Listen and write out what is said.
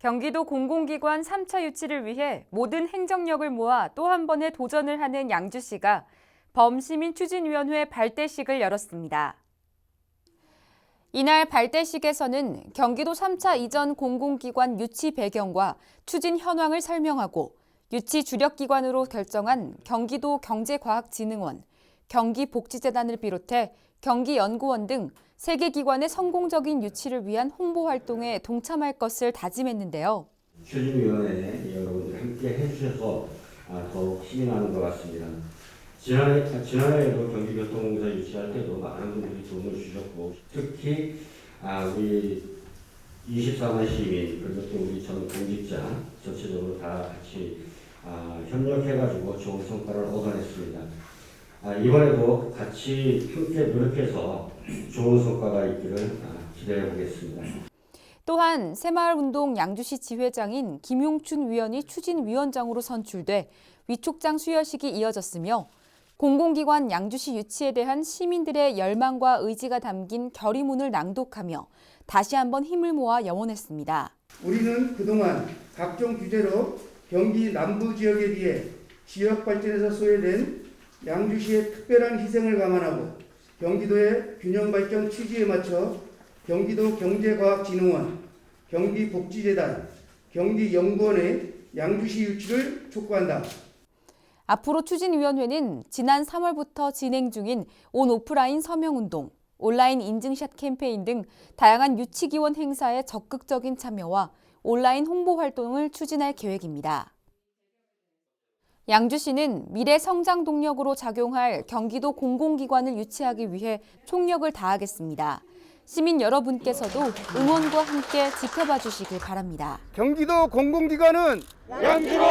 경기도 공공기관 3차 유치를 위해 모든 행정력을 모아 또 한 번의 도전을 하는 양주시가 범시민 추진위원회 발대식을 열었습니다. 이날 발대식에서는 경기도 3차 이전 공공기관 유치 배경과 추진 현황을 설명하고 유치 주력기관으로 결정한 경기도 경제과학진흥원, 경기복지재단을 비롯해 경기연구원 등세개 기관의 성공적인 유치를 위한 홍보 활동에 동참할 것을 다짐했는데요. 추진위원회 여러분들 함께 해주셔서 아, 더욱 힘이 나는 것 같습니다. 지난해, 아, 지난해에도 경기교통공사 유치할 때도 많은 분들이 도움을 주셨고 특히 아, 우리 24만 시민 그리고 또 우리 전 공직자 전체적으로 다 같이 아, 협력해가지고 좋은 성과를 얻어냈습니다. 아, 이번에도 같이 함께 노력해서 좋은 성과가 있기를 아, 기대해 보겠습니다. 또한 새마을운동 양주시 지회장인 김용춘 위원이 추진위원장으로 선출돼 위촉장 수여식이 이어졌으며 공공기관 양주시 유치에 대한 시민들의 열망과 의지가 담긴 결의문을 낭독하며 다시 한번 힘을 모아 염원했습니다. 우리는 그동안 각종 규제로 경기 남부 지역에 비해 지역 발전에서 소외된 양주시의 특별한 희생을 감안하고 경기도의 균형 발전 취지에 맞춰 경기도 경제과학진흥원, 경기복지재단, 경기연구원의 양주시 유치를 촉구한다. 앞으로 추진위원회는 지난 3월부터 진행 중인 온 오프라인 서명운동, 온라인 인증샷 캠페인 등 다양한 유치기원 행사에 적극적인 참여와 온라인 홍보 활동을 추진할 계획입니다. 양주시는 미래 성장 동력으로 작용할 경기도 공공기관을 유치하기 위해 총력을 다하겠습니다. 시민 여러분께서도 응원과 함께 지켜봐 주시길 바랍니다. 경기도 공공기관은 양주로